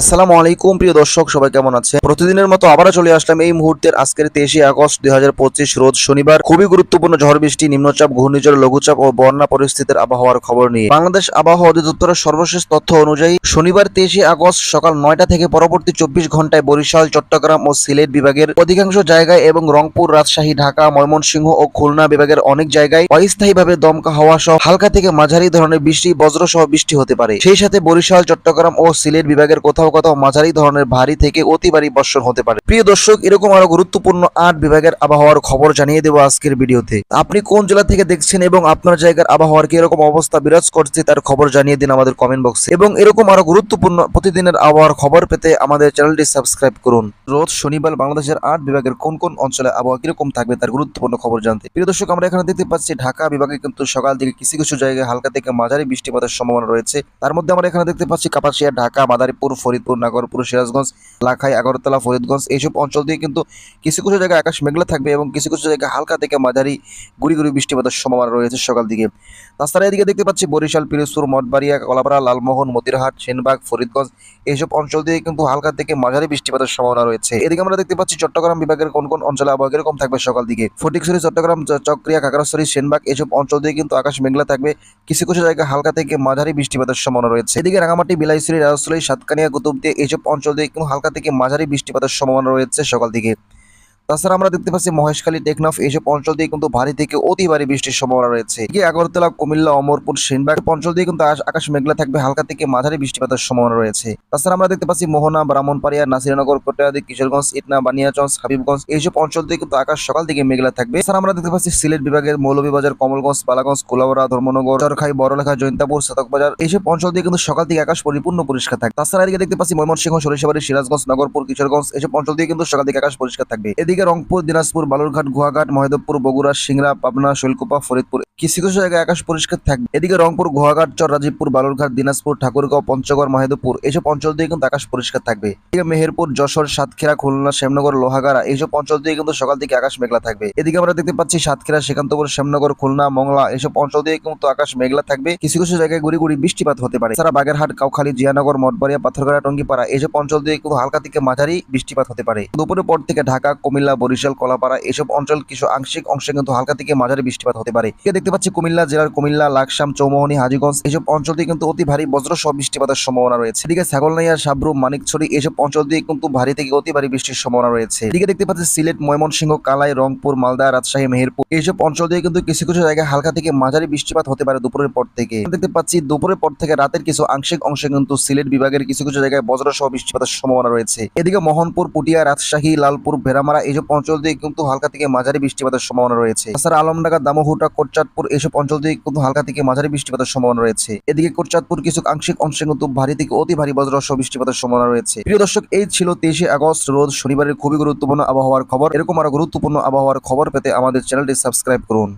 আসসালামু আলাইকুম, প্রিয় দর্শক, সবাই কেমন আছে প্রতিদিনের মতো আবারও চলে আসলাম এই মুহূর্তের আজকের তেইশে আগস্ট দু হাজার পঁচিশ, রোজ শনিবার। খুবই গুরুত্বপূর্ণ ঝড় বৃষ্টি, নিম্নচাপ, ঘূর্ণিঝড়, লঘুচাপ ও বন্যা পরিস্থিতির আবহাওয়ার খবর নিয়ে। বাংলাদেশ আবহাওয়া অধিদপ্তরের সর্বশেষ তথ্য অনুযায়ী, শনিবার তেইশে আগস্ট সকাল নয়টা থেকে পরবর্তী চব্বিশ ঘন্টায় বরিশাল, চট্টগ্রাম ও সিলেট বিভাগের অধিকাংশ জায়গায় এবং রংপুর, রাজশাহী, ঢাকা, ময়মনসিংহ ও খুলনা বিভাগের অনেক জায়গায় অস্থায়ীভাবে দমকা হওয়া সহ হালকা থেকে মাঝারি ধরনের বৃষ্টি বজ্র সহ বৃষ্টি হতে পারে। সেই সাথে বরিশাল, চট্টগ্রাম ও সিলেট বিভাগের কোথাও কোথাও কোথাও মাঝারি ধরনের ভারী থেকে অতি ভারী বর্ষণ হতে পারে। প্রিয় দর্শক, এরকম আরও গুরুত্বপূর্ণ আট বিভাগের আবহাওয়ার খবর জানিয়ে দেবো আজকের ভিডিওতে। আপনি কোন জেলা থেকে দেখছেন এবং আপনার জায়গার আবহাওয়ার কি এরকম অবস্থা বিরাজ করছে তার খবর জানিয়ে দিন আমাদের কমেন্ট বক্সে এবং এরকম আরও গুরুত্বপূর্ণ প্রতিদিনের আবহাওয়ার খবর পেতে আমাদের চ্যানেলটি সাবস্ক্রাইব করুন। রোজ শনিবার বাংলাদেশের আট বিভাগের কোন কোন অঞ্চলে আবহাওয়া কীরকম থাকবে তার গুরুত্বপূর্ণ খবর জানতে। প্রিয় দর্শক, আমরা এখানে দেখতে পাচ্ছি, ঢাকা বিভাগে কিন্তু সকাল থেকে কিছু কিছু জায়গায় হালকা থেকে মাঝারি বৃষ্টিপাতের সম্ভাবনা রয়েছে। তার মধ্যে আমরা এখানে দেখতে পাচ্ছি, কাপাসিয়া, ঢাকা, মাদারীপুর ফরিদপুর, নাগরপুর, সিরাজগঞ্জ, লাখাই, আগরতলা, ফরিদগঞ্জ এইসব অঞ্চল দিয়ে কিন্তু কিছু কিছু জায়গায় আকাশ মেঘলা থাকবে এবং কিছু কিছু জায়গায় হালকা থেকে মাঝারি গুড়ি গুড়ি বৃষ্টিপাতের সম্ভাবনা রয়েছে সকাল দিকে। তাছাড়া এদিকে দেখতে পাচ্ছি বরিশাল, পিরোজপুর, মঠবাড়িয়া, কলাপাড়া, লালমোহন, মতিরহাট, সেনবাগ, ফরিদগঞ্জ এইসব অঞ্চল দিয়ে কিন্তু হালকা থেকে মাঝারি বৃষ্টিপাতের সম্ভাবনা রয়েছে। এদিকে আমরা দেখতে পাচ্ছি চট্টগ্রাম বিভাগের কোন কোন অঞ্চলে আবহাওয়া কীরকম থাকবে সকাল দিকে। ফটিকছড়ি, চট্টগ্রাম চক্রিয়া চকরিয়া, কাকড়াছড়ি, সেনবাগ এইসব অঞ্চল দিয়ে কিন্তু আকাশ মেঘলা থাকবে। কিছু কিছু জায়গায় হালকা থেকে মাঝারি বৃষ্টিপাতের সম্ভাবনা রয়েছে। এদিকে রাঙামাটি, বিলাইছড়ি রাজস্থলী সাতকানিয়া দিয়ে এইসব অঞ্চল দিয়ে হালকা থেকে মাঝারি বৃষ্টিপাতের সম্ভাবনা রয়েছে সকাল দিকে। তাছাড়া আমরা দেখতে পাচ্ছি মহেশখালী, টেকনাফ এইসব অঞ্চল দিয়ে কিন্তু ভারী থেকে অতি ভারী বৃষ্টির সম্ভাবনা রয়েছে। আগরতলা, কুমিল্লা, অমরপুর, সেনবাগ অঞ্চল দিয়ে কিন্তু আকাশ- মেঘলা থাকবে, হালকা থেকে মাঝারি বৃষ্টিপাতের সম্ভাবনা রয়েছে। তাছাড়া আমরা দেখতে পাচ্ছি মোহনা ব্রাহ্মণপাড়িয়া নাসিরনগর, কোটায়াদি, কিশোরগঞ্জ, ইটনা, বানিয়াচঞ্জ, হাবিবগঞ্জ এইসব অঞ্চল দিয়ে কিন্তু আকাশ সকাল থেকে মেঘলা থাকবে। এছাড়া আমরা দেখতে পাচ্ছি সিলেট বিভাগের মৌলভীবাজার, কমলগঞ্জ, বালাগঞ্জ, কোলাবড়া, ধর্মনগর, চরখাই, বড়লেখা, জৈন্তাপুর, সাতকবাজার এইসব অঞ্চল দিয়ে কিন্তু সকাল থেকে আকাশ পরিপূর্ণ পরিষ্কার থাকে তাছাড়া এদিকে দেখতে পাচ্ছি ময়মনসিংহ, সরিষাবাড়ি, সিরাজগঞ্জ, নগরপুর, কিশোরগঞ্জ এইসব অঞ্চল দিয়ে কিন্তু সকাল থেকে আকাশ পরিষ্কার থাকবে। এদিকে রংপুর, দিনাজপুর, বালুরঘাট, গুয়াঘাট মহেদপুর বগুড়া, সিংড়া, পাবনা, শৈলকুপা, ফরিদপুর কিছু কিছু জায়গায় আকাশ পরিষ্কার থাকবে এদিকে রংপুর, গুয়াঘাট চর রাজীবপুর বালুরঘাট, দিনাজপুর, ঠাকুরগাঁও, পঞ্চগড় মহেদপুর এইসব অঞ্চল দিয়ে কিন্তু আকাশ পরিষ্কার থাকবে। এদিকে মেহেরপুর, যশোর, সাতক্ষীরা, খুলনা, শ্যামনগর, লোহাগাড়া এইসব অঞ্চল দিয়ে কিন্তু সকাল থেকে আকাশ মেঘলা থাকবে। এদিকে আমরা দেখতে পাচ্ছি সাতক্ষীরা সেকান্তপুর শ্যামনগর, খুলনা, মংলা এইসব অঞ্চল দিয়ে কিন্তু আকাশ মেঘলা থাকবে। কিছু কিছু জায়গায় গুড়ি গুড়ি বৃষ্টিপাত হতে পারে। তারা বাগেরহাট, কাউখালী, জিয়ানগর, মঠবাড়িয়া পাথরগাড়া টঙ্গিপাড়া এইসব অঞ্চল দিয়ে কিন্তু হালকা থেকে মাঝারি বৃষ্টিপাত হতে পারে। দুপুরের পর থেকে ঢাকা, কুমিল্লা বরিশাল, কলাপাড়া এসব অঞ্চল কিছু আংশিক অংশে কিন্তু হালকা থেকে মাঝারি বৃষ্টিপাত হতে পারে। দেখতে পাচ্ছি কুমিল্লা জেলার কুমিল্লা, লাকসাম, চৌমোহনী, হাজিগঞ্জ এইসব অঞ্চল দিয়ে কিন্তু অতি ভারী বজ্র সহ বৃষ্টিপাতের সম্ভাবনা রয়েছে। এদিকে ছাগলনাইয়া সাবরু মানিকছড়ি এইসব অঞ্চল দিয়ে কিন্তু ভারী থেকে অতি ভারী বৃষ্টির সম্ভাবনা রয়েছে। এদিকে দেখতে পাচ্ছি সিলেট, ময়মনসিংহ, কালাই, রংপুর, মালদা, রাজশাহী, মেহেরপুর এইসব অঞ্চল দিয়ে কিন্তু কিছু কিছু জায়গায় হালকা থেকে মাঝারি বৃষ্টিপাত হতে পারে দুপুরের পর থেকে। দেখতে পাচ্ছি দুপুরের পর থেকে রাতের কিছু আংশিক অংশে কিন্তু সিলেট বিভাগের কিছু কিছু জায়গায় বজ্র সহ বৃষ্টিপাতের সম্ভাবনা রয়েছে। এদিকে মোহনপুর, পুটিয়া, রাজশাহী, লালপুর, ভেড়ামারা এইসব অঞ্চল দিয়ে কিন্তু হালকা থেকে মাঝারি বৃষ্টিপাতের সম্ভাবনা রয়েছে। তাছাড়া আলমডাঙ্গা দামোহুটা কোটচাঁদপুর এইসব অঞ্চল দিয়ে কিন্তু হালকা থেকে মাঝারি বৃষ্টিপাতের সম্ভাবনা রয়েছে। এদিকে কোটচাঁদপুর কিছু আংশিক অংশে কিন্তু ভারী থেকে অতি ভারী বজ্র সহ বৃষ্টিপাতের সম্ভাবনা রয়েছে। প্রিয় দর্শক, এই ছিল তেইশে আগস্ট, রোজ শনিবারের খুবই গুরুত্বপূর্ণ আবহাওয়ার খবর। এরকম আরও গুরুত্বপূর্ণ আবহাওয়ার খবর পেতে আমাদের চ্যানেলটি সাবস্ক্রাইব করুন।